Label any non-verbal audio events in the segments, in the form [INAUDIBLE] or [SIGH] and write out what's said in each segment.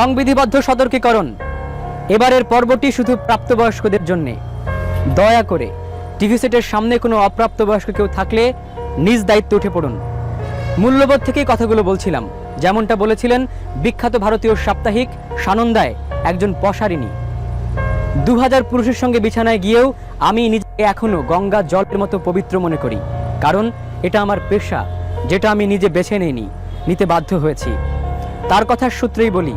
সংবিধিবদ্ধ সতর্কীকরণ। এবারের পর্বটি শুধু প্রাপ্তবয়স্কদের জন্যে। দয়া করে টিভি সেটের সামনে কোনো অপ্রাপ্তবয়স্ক কেউ থাকলে নিজ দায়িত্বে উঠে পড়ুন। মূল্যবোধ থেকেই কথাগুলো বলছিলাম। যেমনটা বলেছিলেন বিখ্যাত ভারতীয় সাপ্তাহিক সানন্দায় একজন পশারিনী দু হাজার পুরুষের সঙ্গে বিছানায় গিয়েও আমি নিজেকে এখনও গঙ্গা জলের মতো পবিত্র মনে করি। কারণ এটা আমার পেশা, যেটা আমি নিজে বেছে নেইনি, নিতে বাধ্য হয়েছি। তার কথার সূত্রেই বলি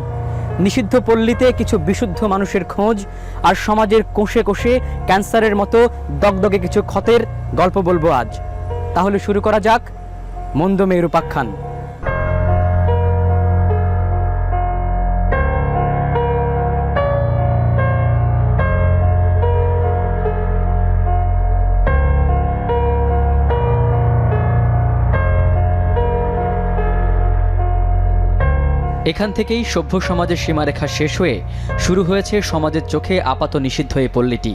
নিষিদ্ধ পল্লীতে কিছু বিশুদ্ধ মানুষের খোঁজ আর সমাজের কোষে কোষে ক্যান্সারের মতো দগদগে কিছু ক্ষতের গল্প বলব আজ। তাহলে শুরু করা যাক মন্দ মেয়ের উপাখ্যান এখান থেকেই সভ্য সমাজের সীমারেখা শেষ হয়ে শুরু হয়েছে সমাজের চোখে আপাত নিষিদ্ধ এই পল্লীটি।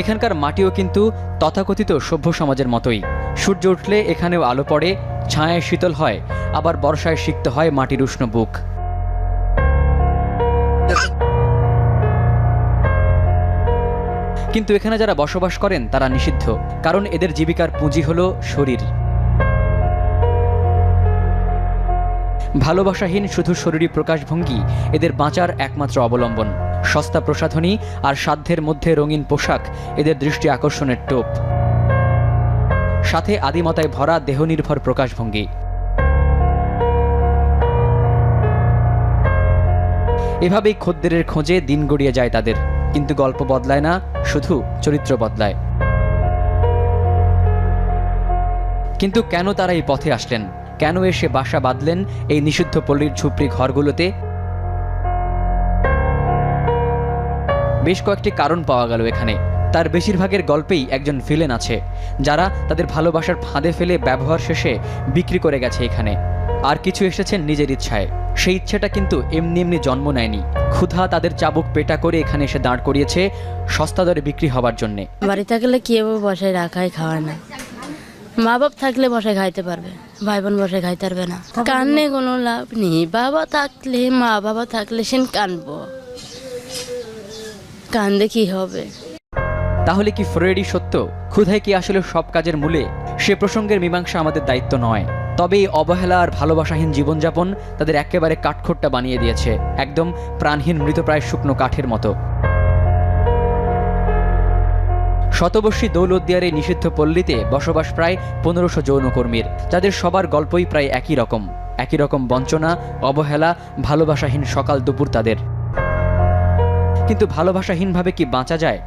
এখানকার মাটিও কিন্তু তথাকথিত সভ্য সমাজের মতোই। সূর্য উঠলে এখানেও আলো পড়ে, ছায়ায় শীতল হয়, আবার বর্ষায় সিক্ত হয় মাটির উষ্ণ বুক। কিন্তু এখানে যারা বসবাস করেন, তারা নিষিদ্ধ, কারণ এদের জীবিকার পুঁজি হলো শরীর। ভালোবাসাহীন শুধু শরীরী প্রকাশভঙ্গি, এদের বাঁচার একমাত্র অবলম্বন। সস্তা প্রসাধনী আর সাধ্যের মধ্যে রঙিন পোশাক, এদের দৃষ্টি আকর্ষণের টোপ। সাথে আদিমতায় ভরা দেহনির্ভর প্রকাশভঙ্গি। এভাবেই খদ্দেরের খোঁজে দিন গড়িয়ে যায় তাদের, কিন্তু গল্প বদলায় না, শুধু চরিত্র বদলায়। কিন্তু কেন তারা এই পথে আসলেন? কেন এসে বাসা বাঁধলেন এই নিষিদ্ধ পল্লীর ঝুপড়ি ঘরগুলোতে? বেশ কয়েকটি কারণ পাওয়া গেল এখানে। তার বেশিরভাগের গল্পেই একজন ভিলেন আছে, যারা তাদের ভালোবাসার ফাঁদে ফেলে ব্যবহার শেষে বিক্রি করে গেছে এখানে। আর কিছু এসেছেন নিজের ইচ্ছায়। সেই ইচ্ছেটা কিন্তু এমনি এমনি জন্ম নেয়নি। ক্ষুধা তাদের চাবুক পেটা করে এখানে এসে দাঁড় করিয়েছে সস্তা দরে বিক্রি হবার জন্যে। বাড়ি থাকলে কেউ বসায় রাখাই খাওয়ায় না। মা বাপ থাকলে বসায় খাইতে পারবে ভাই বোন বসায় খাইতে পারবে না। কান্নে কোনো লাভ নেই, বাবা থাকলে মা বাবা থাকলে সেন কানবো। কান্দে কি হবে? তাহলে কি ফ্রেডি সত্য? ক্ষুধায় কি আসলে সব কাজের মূলে? সে প্রসঙ্গের মীমাংসা আমাদের দায়িত্ব নয়। তবে এই অবহেলা আর ভালোবাসাহীন জীবনযাপন তাদের একেবারে কাঠখোট্টা বানিয়ে দিয়েছে, একদম প্রাণহীন মৃতপ্রায় শুকনো কাঠের মতো। শতবর্ষী দৌলতদিয়ার নিষিদ্ধ পল্লীতে বসবাস প্রায় পনেরোশো যৌনকর্মীর যাদের সবার গল্পই প্রায় একই রকম। একই রকম বঞ্চনা, অবহেলা, ভালোবাসাহীন সকাল দুপুর তাদের। কিন্তু ভালোবাসাহীনভাবে কি বাঁচা যায়?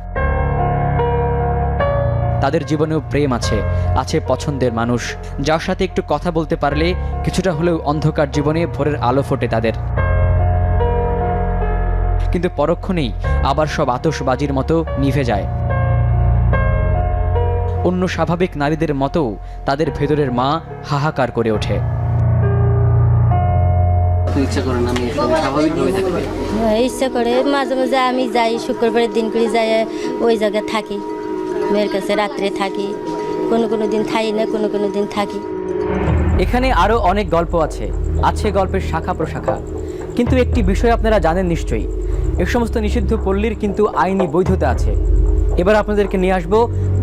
তাদের জীবনেও প্রেম আছে আছে পছন্দের মানুষ। যার সাথে একটু কথা বলতে পারলে কিছুটা হলেও অন্ধকার জীবনে ভোরের আলো ফোটে তাদের। কিন্তু পরক্ষণেই আবার সব আতসবাজির মতো নিভে যায়। অন্য স্বাভাবিক নারীদের মতো তাদের ভেতরের মা হাহাকার করে ওঠে। ইচ্ছা আমি স্বাভাবিকভাবে থাকবে হ্যাঁ, ইচ্ছা করে। মাঝে মাঝে আমি যাই শুক্রবারের দিন করে যাই ওই জায়গায় থাকি। মেয়ের কাছে রাত্রে থাকি। কোনো কোনো দিন থাকি না কোনো কোনো দিন থাকি। এখানে আরও অনেক গল্প আছে। আছে গল্পের শাখা প্রশাখা। কিন্তু একটি বিষয় আপনারা জানেন নিশ্চয়ই। এ সমস্ত নিষিদ্ধ পল্লীর কিন্তু আইনি বৈধতা আছে। এবার আপনাদেরকে নিয়ে আসব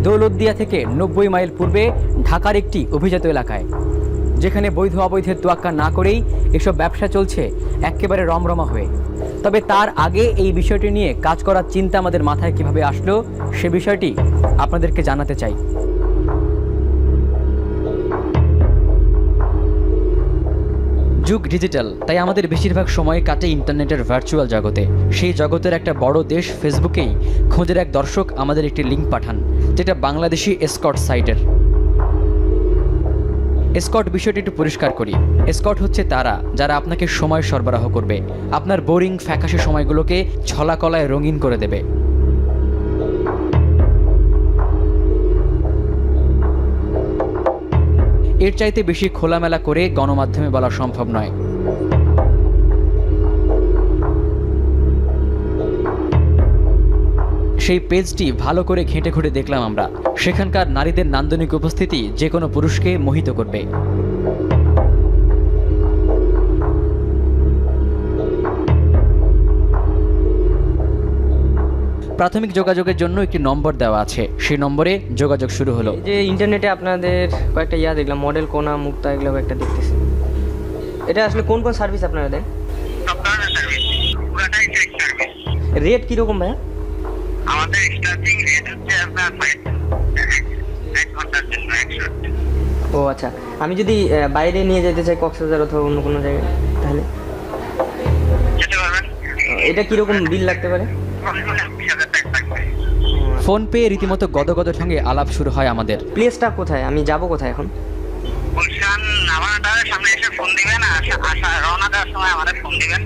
দৌলতদিয়া থেকে নব্বই মাইল পূর্বে ঢাকার একটি অভিজাত এলাকায়। যেখানে বৈধ অবৈধের তোয়াক্কা না করেই এসব ব্যবসা চলছে একেবারে রমরমা হয়ে। তবে তার আগে এই বিষয়টি নিয়ে কাজ করার চিন্তা আমাদের মাথায় কীভাবে আসলো, সে বিষয়টি আপনাদেরকে জানাতে চাই। যুগ ডিজিটাল, তাই আমাদের বেশিরভাগ সময় কাটে ইন্টারনেটের ভার্চুয়াল জগতে। সেই জগতের একটা বড় দেশ ফেসবুকেই খোঁজের এক দর্শক আমাদের একটি লিঙ্ক পাঠান, যেটা বাংলাদেশি এসকট সাইটের এসকট বিষয়টি একটু পরিষ্কার করি। এসকট হচ্ছে তারা, যারা আপনাকে সময় সরবরাহ করবে। আপনার বোরিং ফ্যাকাশে সময়গুলোকে ছলাকলায় রঙিন করে দেবে। এর চাইতে বেশি খোলামেলা করে গণমাধ্যমে বলা সম্ভব নয়। সেই পেজটি ভালো করে ঘেঁটে ঘুরে দেখলাম আমরা। সেখানকার নারীদের নান্দনিক উপস্থিতি যে কোনো পুরুষকে মোহিত করবে। প্রাথমিক যোগাযোগের জন্য একটি নম্বর দেওয়া আছে। সেই নম্বরে যোগাযোগ শুরু হলো। এই যে ইন্টারনেটে আপনাদের কয়েকটা ইয়া দেখলাম মডেল কোনা মুক্তা এগুলো একটা দেখতেছি। এটা আসলে কোন কোন সার্ভিস আপনারা দেন? সব ধরনের সার্ভিস পুরাটাই রেট কীরকম ভাইয়া? আমাদের স্টার্টিং রেট হচ্ছে আপনার এক ঘণ্টার জন্য একশো। ও আচ্ছা আমি যদি বাইরে নিয়ে যেতে চাই কক্সবাজার অথবা অন্য কোনো জায়গায় তাহলে? এটা কীরকম বিল লাগতে পারে? [LAUGHS] ফোন পেয়ে রীতিমতো গদগদ সঙ্গে আলাপ শুরু হয় আমাদের। প্লেসটা কোথায়? আমি যাব কোথায় এখন? গুলশান সামনে এসে ফোন দিবেন আসা আসা রওনা দেওয়ার সময় আমাদের ফোন দিবেন।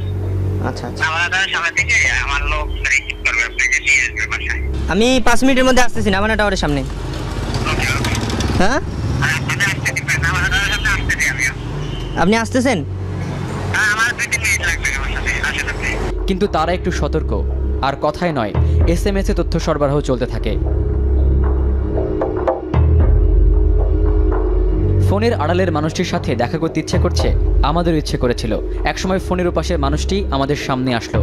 আচ্ছা আচ্ছা। নামানাটার সামনে থেকে আমার লোক রিসিভ করবে আপনাকে নিয়ে আসবে বাসায়। আমি পাঁচ মিনিটের মধ্যে আসতেছি নামানা টাওয়ারের সামনে। হ্যাঁ? আমিও। আপনি আসতেছেন? হ্যাঁ কিন্তু তারা একটু সতর্ক। আর কথায় নয় এস এম এ তথ্য সরবরাহ চলতে থাকে। ফোনের আড়ালের মানুষটির সাথে দেখা করতে ইচ্ছে করছে আমাদের ইচ্ছে করেছিল। একসময় ফোনের ওপাশে মানুষটি আমাদের সামনে আসলো।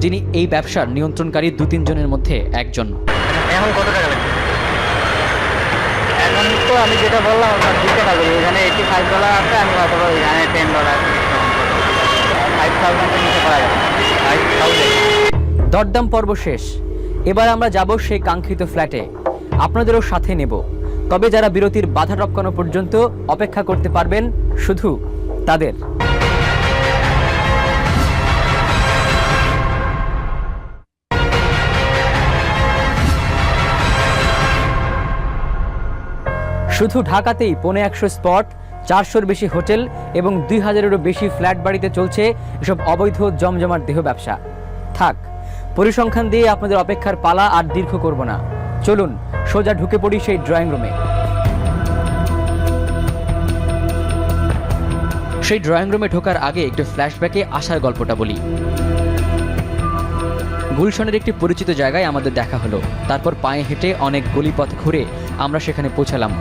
যিনি এই ব্যবসার নিয়ন্ত্রণকারী দু তিনজনের মধ্যে একজন। এখন কত টাকা? আমি যেটা বললাম, আপনার দিতে পারব এখানে এইটি ফাইভ ডলার আছে, আমি হয়তো এখানে টেন ডলার ফাইভ থাউজেন্ডের নিচে করা যাবে। ফাইভ থাউজেন্ড দরদাম পর্ব শেষ। এবার আমরা যাব সেই কাঙ্ক্ষিত ফ্ল্যাটে আপনাদেরও সাথে নেব। তবে যারা বিরতির বাধা টপকানো পর্যন্ত অপেক্ষা করতে পারবেন শুধু তাদের। শুধু ঢাকাতেই পৌনে একশো স্পট, চারশোর বেশি হোটেল এবং দুই হাজারেরও বেশি ফ্ল্যাট বাড়িতে চলছে এসব অবৈধ জমজমাট দেহ ব্যবসা। থাক, পরিসংখ্যান দিয়ে আপনাদের অপেক্ষার পালা আর দীর্ঘ করব না। চলুন, সোজা ঢুকে পড়ি সেই ড্রয়িং রুমে। সেই ড্রয়িং রুমে ঢোকার আগে একটু ফ্ল্যাশব্যাকে আসার গল্পটা বলি। গুলশনের একটি পরিচিত জায়গায় আমাদের দেখা হলো। তারপর পায়ে হেঁটে অনেক গলিপথ ঘুরে আমরা সেখানে পৌঁছালাম।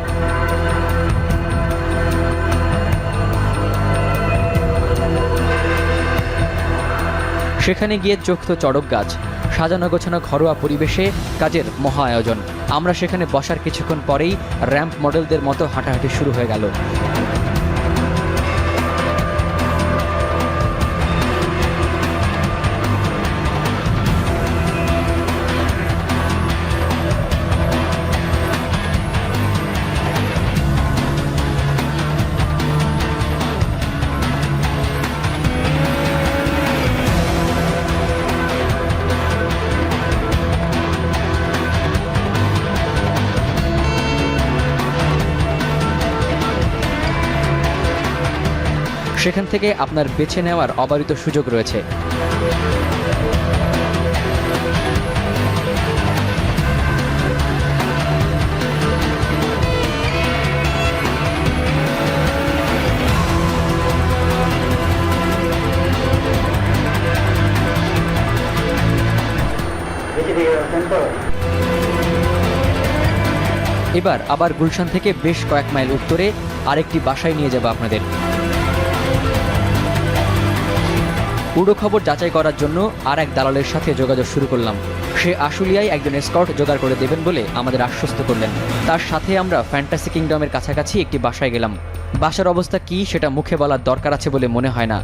সেখানে গিয়ে চোখ তো চড়ক গাছ, সাজানো গোছানো ঘরোয়া পরিবেশে কাজের মহা আয়োজন। আমরা সেখানে বসার কিছুক্ষণ পরেই র্যাম্প মডেলদের মতো হাঁটাহাঁটি শুরু হয়ে গেল। সেখান থেকে আপনার বেছে নেওয়ার অবারিত সুযোগ রয়েছে। এবার আবার গুলশান থেকে বেশ কয়েক মাইল উত্তরে আরেকটি বাসায় নিয়ে যাব আপনাদের। পুরো খবর যাচাই করার জন্য আর এক দালালের সাথে যোগাযোগ শুরু করলাম। সে আশুলিয়ায় একজন স্কট জোগাড় করে দেবেন বলে আমাদের আশ্বস্ত করলেন। তার সাথে আমরা ফ্যান্টাসি কিংডমের কাছাকাছি একটি বাসায় গেলাম। বাসার অবস্থা কি সেটা মুখে বলার দরকার আছে বলে মনে হয় না।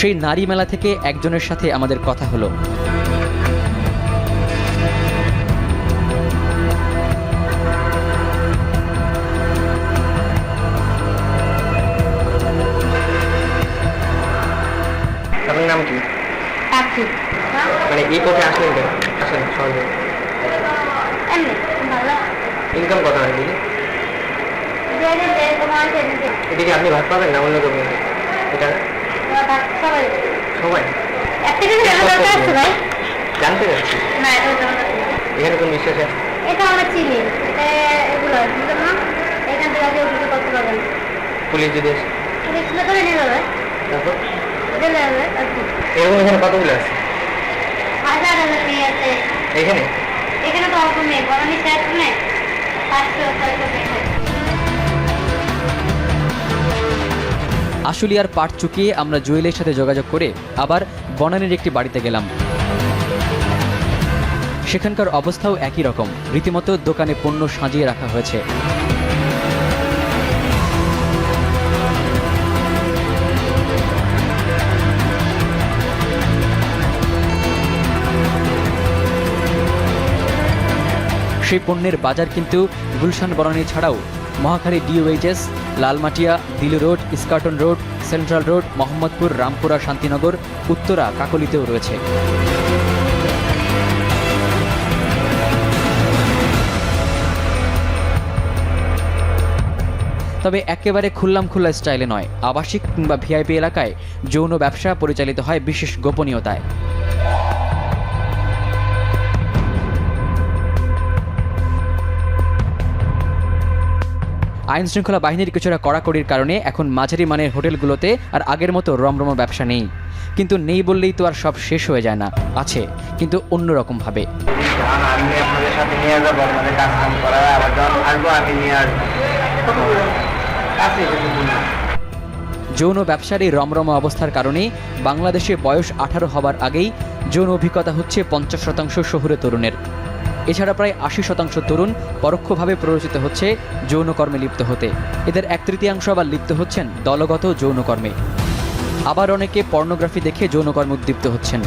সেই নারী মেলা থেকে একজনের সাথে আমাদের কথা হলো। আপনার নাম কি? মানে এই পথে আসলেন কেন? আসেন সহজে ইনকাম কত হয় দিদি? এদিকে আপনি ভাত পাবেন না অন্য কেউ এটা সবাই। জানতে চাচ্ছি। এখানে কোন বিশ্বাস আছে? এটা আমরা চিনি। এটা এগুলো বুঝলাম না? এখান থেকে আগে কিছু করতে পারবেন পুলিশ যদি আসে। পুলিশ করে নিয়ে যাবে। তারপর? যাবে আর এরকম এখানে কতগুলো আছে? হাজার হাজার মেয়ে আছে। এখানে? এখানে তো অল্প মেয়ে বরণি শেষ মেয়ে পাঁচশো ছয়শো মেয়ে আশুলিয়ার পাট চুকিয়ে আমরা জুয়েলের সাথে যোগাযোগ করে আবার বনানীর একটি বাড়িতে গেলাম। সেখানকার অবস্থাও একই রকম। রীতিমতো দোকানে পণ্য সাজিয়ে রাখা হয়েছে। সেই পণ্যের বাজার কিন্তু গুলশান বনানী ছাড়াও Mohakhali DOHS Lalmatia, Dilu road, Eskaton road, central road, Mohammadpur, Rampura, Shantinagar, Uttara, কাকলিতেও রয়েছে। তবে একেবারে খুল্লাম খুল্লা স্টাইলে নয়, আবাসিক কিংবা ভিআইপি এলাকায় যৌন ব্যবসা পরিচালিত হয় বিশেষ গোপনীয়তায়। আইন শৃঙ্খলা বাহিনীর কিছুটা কড়াকড়ির কারণে এখন মাঝারি মানের হোটেলগুলোতে আর আগের মতো রমরম ব্যবসা নেই। কিন্তু নেই বললেই তো আর সব শেষ হয়ে যায় না। আছে, কিন্তু অন্যরকমভাবে। যৌন ব্যবসার এই রমরম অবস্থার কারণেই বাংলাদেশে বয়স আঠারো হবার আগেই যৌন অভিজ্ঞতা হচ্ছে পঞ্চাশ শতাংশ শহুরে তরুণের। এছাড়া প্রায় আশি শতাংশ তরুণ পরোক্ষভাবে প্ররোচিত হচ্ছে যৌনকর্মে লিপ্ত হতে। এদের এক তৃতীয়াংশ আবার লিপ্ত হচ্ছেন দলগত যৌনকর্মে। আবার অনেকে পর্নোগ্রাফি দেখে যৌনকর্মে উদ্দীপ্ত হচ্ছেন।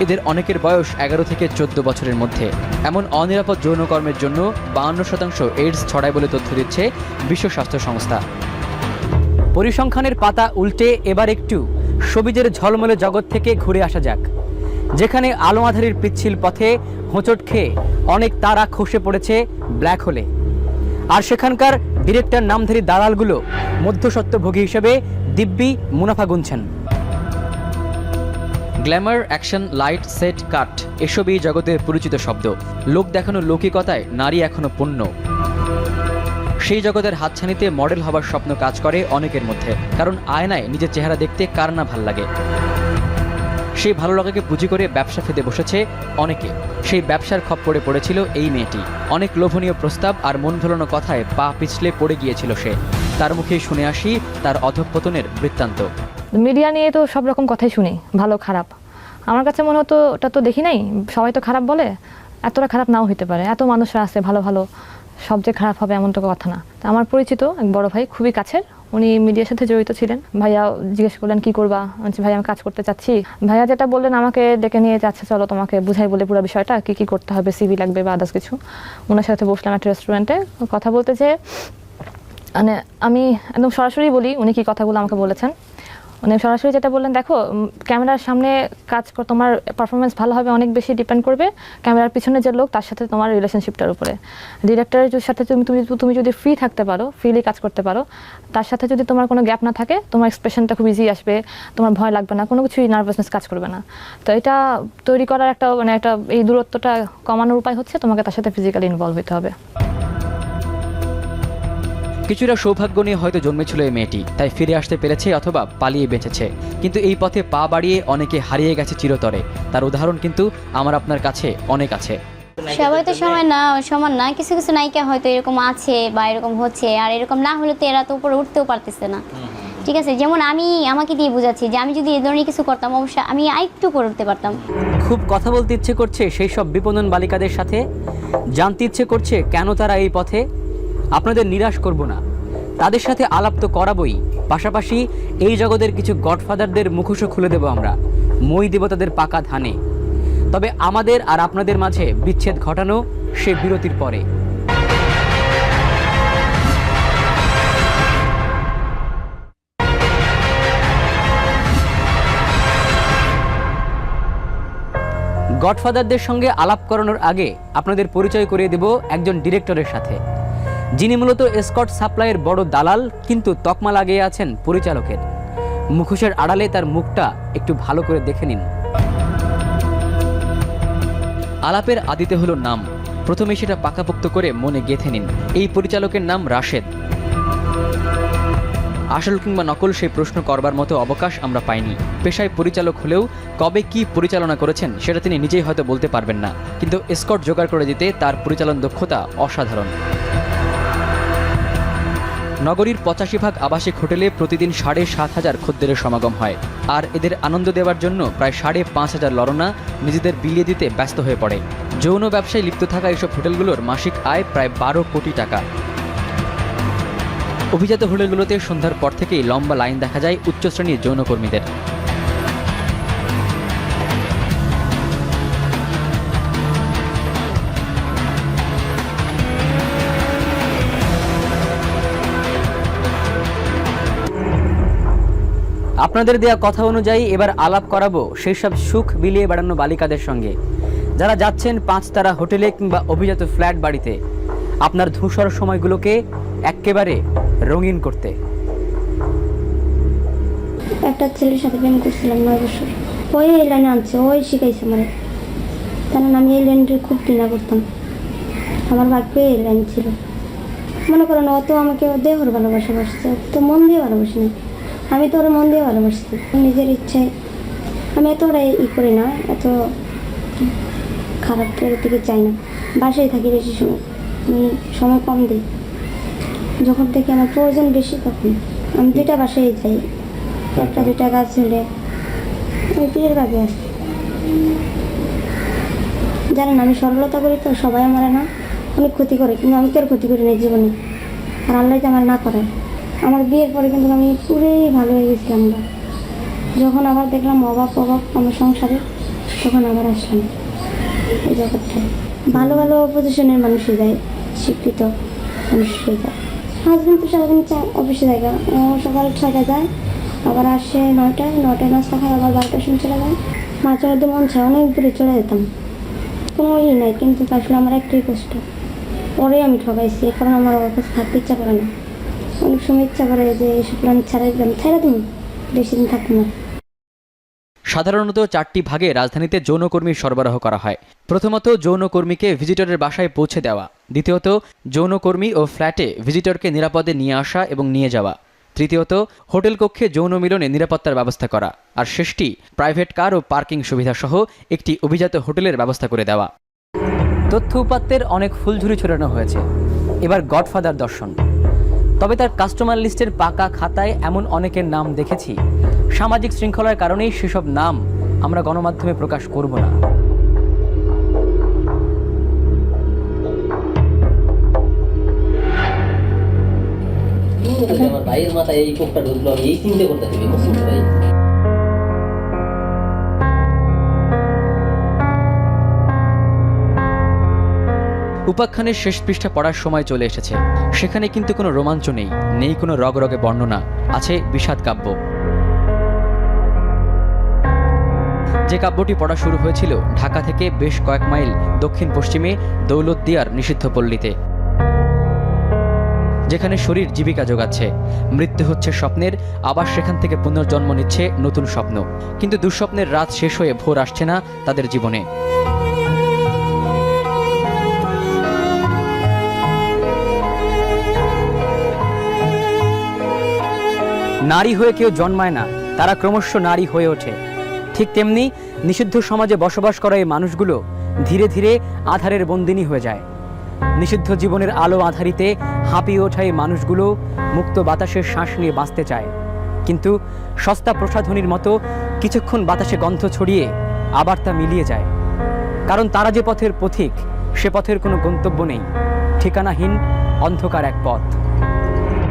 এদের অনেকের বয়স এগারো থেকে চোদ্দ বছরের মধ্যে। এমন অনিরাপদ যৌনকর্মের জন্য বাহান্ন শতাংশ এইডস ছড়ায় বলে তথ্য দিচ্ছে বিশ্ব স্বাস্থ্য সংস্থা। পরিসংখ্যানের পাতা উল্টে এবার একটু। সবিজের ঝলমলে জগৎ থেকে ঘুরে আসা যাক। যেখানে আলো আধারির পিচ্ছিল পথে হোঁচট খেয়ে অনেক তারা খসে পড়েছে ব্ল্যাক হোলে। আর সেখানকার ডিরেক্টর নামধারী দালালগুলো মধ্যসত্ত্বভোগী হিসেবে দিব্যি মুনাফা গুনছেন। Glamour, action, light, set cut এসবই জগতের পরিচিত শব্দ। লোক দেখানো লৌকিকতায় নারী এখনও পণ্য সেই জগতের হাতছানিতে মডেল হবার স্বপ্ন কাজ করে অনেকের মধ্যে, কারণ আয়নায় নিজের চেহারা দেখতে কার না ভালো লাগে। সেই ভালো লাগাকে পুঁজি করে ব্যবসা ফেদে বসেছে অনেকে। সেই ব্যবসার খপ্পরে পড়েছিল এই মেয়েটি। অনেক লোভনীয় প্রস্তাব আর মন ভোলানো কথায় পা পিছলে পড়ে গিয়েছিল সে। তার মুখে শুনে আসি তার অধঃপতনের বৃত্তান্ত। মিডিয়া নিয়ে তো সব রকম কথাই শুনি, ভালো, খারাপ। আমার কাছে মনে হতো, ওটা তো দেখি নাই, সবাই তো খারাপ বলে, এতটা খারাপ নাও হতে পারে, এত মানুষরা আছে, ভালো ভালো, সব যে খারাপ হবে এমন তো কথা না। আমার পরিচিত এক বড় ভাই, খুবই কাছের উনি মিডিয়ার সাথে জড়িত ছিলেন। ভাইয়া জিজ্ঞেস করলেন কি করবা? বলছি, ভাই আমি কাজ করতে চাচ্ছি। ভাইয়া যেটা বললেন আমাকে ডেকে নিয়ে যাচ্ছে চলো তোমাকে বুঝাই বলে পুরো বিষয়টা কি কি করতে হবে সিভি লাগবে বা আদার্স কিছু। ওনার সাথে বসলাম একটা রেস্টুরেন্টে কথা বলতে যে মানে আমি একদম সরাসরি বলি উনি কি কথাগুলো আমাকে বলেছেন। উনি সরাসরি যেটা বললেন, দেখো ক্যামেরার সামনে কাজ কর, তোমার পারফরমেন্স ভালো হবে, অনেক বেশি ডিপেন্ড করবে ক্যামেরার পিছনে যে লোক, তার সাথে তোমার রিলেশনশিপটার উপরে। ডিরেক্টরের সাথে তুমি তুমি তুমি যদি ফ্রি থাকতে পারো ফ্রিলি কাজ করতে পারো, তার সাথে যদি তোমার কোনো গ্যাপ না থাকে, তোমার এক্সপ্রেশনটা খুব ইজি আসবে, তোমার ভয় লাগবে না, কোনো কিছুই নার্ভাসনেস কাজ করবে না। তো এটা তৈরি করার একটা মানে একটা, এই দূরত্বটা কমানোর উপায় হচ্ছে তোমাকে তার সাথে ফিজিক্যালি ইনভলভ হতে হবে। কিছুটা সৌভাগ্য নিয়ে হয়তো জন্মেছিল এই মেয়েটি তাই ফিরে আসতে পেরেছে অথবা পালিয়ে বেঁচেছে। কিন্তু এই পথে পা বাড়িয়ে অনেকে হারিয়ে গেছে চিরতরে। তার উদাহরণ কিন্তু আমার আপনার কাছে অনেক আছে। সবাই তো সময় না সমান না কিছু কিছু নায়িকা হয়তো এরকম আছে বা এরকম হচ্ছে আর এরকম না হলে তো এরা তো উপরে উঠতেও পারতেছে না। ঠিক আছে যেমন আমি আমাকে দিয়ে বুঝাচ্ছি যে আমি যদি এ ধরনের কিছু করতাম অবশ্যই আমি আরেকটু করে উঠতে পারতাম। খুব কথা বলতে ইচ্ছে করছে সেই সব বিপণন বালিকাদের সাথে। জানতে ইচ্ছে করছে কেন তারা এই পথে? আপনাদের নিরাশ করব না। তাদের সাথে আলাপ তো করাবই। পাশাপাশি এই জগতের কিছু গডফাদারদের মুখোশও খুলে দেব আমরা। মই দেব তাদের পাকা ধানে। তবে আমাদের আর আপনাদের মাঝে বিচ্ছেদ ঘটানো সে বিরতির পরে। গডফাদারদের সঙ্গে আলাপ করানোর আগে আপনাদের পরিচয় করিয়ে দেব একজন ডিরেক্টরের সাথে। যিনি মূলত স্কট সাপ্লাইয়ের বড় দালাল, কিন্তু তকমা লাগিয়ে আছেন পরিচালকের। মুখোশের আড়ালে তার মুখটা একটু ভালো করে দেখে নিন। আলাপের আদিতে হলো নাম। প্রথমে সেটা পাকাপোক্ত করে মনে গেঁথে নিন। এই পরিচালকের নাম রাশেদ। আসল কিংবা নকল সেই প্রশ্ন করবার মতো অবকাশ আমরা পাইনি। পেশায় পরিচালক হলেও কবে কি পরিচালনা করেছেন সেটা তিনি নিজেই হয়তো বলতে পারবেন না। কিন্তু স্কট জোগাড় করে দিতে তার পরিচালন দক্ষতা অসাধারণ। নগরীর পঁচাশি ভাগ আবাসিক হোটেলে প্রতিদিন সাড়ে সাত হাজার খদ্দেরের সমাগম হয়। আর এদের আনন্দ দেওয়ার জন্য প্রায় সাড়ে পাঁচ হাজার লরনা নিজেদের বিলিয়ে দিতে ব্যস্ত হয়ে পড়ে। যৌন ব্যবসায় লিপ্ত থাকা এসব হোটেলগুলোর মাসিক আয় প্রায় বারো কোটি টাকা। অভিজাত হোটেলগুলোতে সন্ধ্যার পর থেকেই লম্বা লাইন দেখা যায় উচ্চশ্রেণীর যৌনকর্মীদের। আপনাদের দেয়া কথা অনুযায়ী এবার আলাপ করাবো সেই সব সুখ বিলিয়ে বেড়ানো বালিকাদের সঙ্গে। যারা যাচ্ছেন পাঁচতারা হোটেলে কিংবা অভিজাত ফ্ল্যাট বাড়িতে, আপনার ধূসর সময়গুলোকে এক্কেবারে রঙিন করতে। একটা ছেলের সাথে প্রেম করছিলাম নয় বছর। ওই এই লাইনে আনছে, ওই শিখাইছে আমার। কারণ আমি এই লাইনটা খুব ঘৃণা করতাম। আমার ভাগ্যে এই লাইন ছিল। মনে করেন, ও তো আমাকে দেহর ভালোবাসা বাসছে তো মন দিয়ে ভালোবাসি না আমি তো ওর মন দিয়ে ভালোবাসছি নিজের ইচ্ছায়। আমি এত ওরা ই করি না, এত খারাপ দিকে চাই না। বাসায় থাকি বেশি সময়, আমি সময় কম দিই। যখন দেখি আমার প্রয়োজন বেশি তখন। আমি দুইটা বাসায় যাই, একটা দুইটা গাছ ঝুলে ওই পীরের বাগে আসি। জানেন আমি সরলতা করি তো, সবাই আমার না, অনেক ক্ষতি করে, কিন্তু আমি কেউ ক্ষতি করি না জীবনে। আর আল্লাহ আমার না করে আমার বিয়ের পরে কিন্তু আমি পুরোই ভালো হয়ে গেছিলাম আমরা যখন আবার দেখলাম অভাব অভাব আমার সংসারে, তখন আবার আসলাম। এই জগৎটায় ভালো ভালো পজিশনের মানুষই যায়, শিক্ষিত মানুষই যায়। হাজব্যান্ড তো সারাদিন অফিসে ও সকাল ছয়টায় যায়, আবার আসে নয়টায় নটায় নাস্তা খায়, আবার বারোটার সময় চলে যায়। মাঝে মধ্যে মন চায় অনেক দূরে চলে যেতাম। কোনো ই নাই, কিন্তু আসলে আমার একটাই কষ্ট। পরে আমি ঠকাইছি কারণে আমার কাছে থাকতে ইচ্ছা করে না। অনেক সময় ইচ্ছা করে যে এইসব প্ল্যান ছাড়াই দিলাম ছাড়া তুমি বেশি দিন থাকব না। সাধারণত চারটি ভাগে রাজধানীতে যৌনকর্মী সরবরাহ করা হয়। প্রথমত যৌনকর্মীকে ভিজিটরের বাসায় পৌঁছে দেওয়া। দ্বিতীয়ত যৌনকর্মী ও ফ্ল্যাটে ভিজিটরকে নিরাপদে নিয়ে আসা এবং নিয়ে যাওয়া। তৃতীয়ত হোটেল কক্ষে যৌন মিলনে নিরাপত্তার ব্যবস্থা করা। আর শেষটি প্রাইভেট কার ও পার্কিং সুবিধা সহ একটি অভিজাত হোটেলের ব্যবস্থা করে দেওয়া। তথ্য উপাত্তের অনেক ফুলঝুরি ছড়ানো হয়েছে। এবার গডফাদার দর্শন। তবে তার কাস্টমার লিস্টের পাকা খাতায় এমন অনেকের নাম দেখেছি। সামাজিক শৃঙ্খলার কারণেই সেসব নাম আমরা গণমাধ্যমে প্রকাশ করব না। আমার ভাইয়ের মাথায় এই কোপটা ঢুকলো, আমি এই চিন্তা করতে থাকি উপাখ্যানের শেষ পৃষ্ঠা পড়ার সময় চলে এসেছে। সেখানে কিন্তু কোনো রোমাঞ্চ নেই নেই কোনো রগরগে বর্ণনা, আছে বিষাদ কাব্য। যে কাব্যটি পড়া শুরু হয়েছিল ঢাকা থেকে বেশ কয়েক মাইল দক্ষিণ পশ্চিমে দৌলতদিয়ার নিষিদ্ধ পল্লীতে, যেখানে শরীর জীবিকা যোগাচ্ছে। মৃত্যু হচ্ছে স্বপ্নের, আবার সেখান থেকে পুনর্জন্ম নিচ্ছে নতুন স্বপ্ন। কিন্তু দুঃস্বপ্নের রাত শেষ হয়ে ভোর আসছে না তাদের জীবনে। নারী হয়ে কেউ জন্মায় না, তারা ক্রমশ নারী হয়ে ওঠে। ঠিক তেমনি নিষিদ্ধ সমাজে বসবাস করা এই মানুষগুলো ধীরে ধীরে আধারের বন্দিনী হয়ে যায়। নিষিদ্ধ জীবনের আলো আধারিতে হাঁপিয়ে ওঠা এই মানুষগুলো মুক্ত বাতাসের শ্বাস নিয়ে বাঁচতে চায়। কিন্তু সস্তা প্রসাধনীর মতো কিছুক্ষণ বাতাসে গন্ধ ছড়িয়ে আবার তা মিলিয়ে যায়। কারণ তারা যে পথের পথিক, সে পথের কোনো গন্তব্য নেই। ঠিকানাহীন অন্ধকার এক পথ।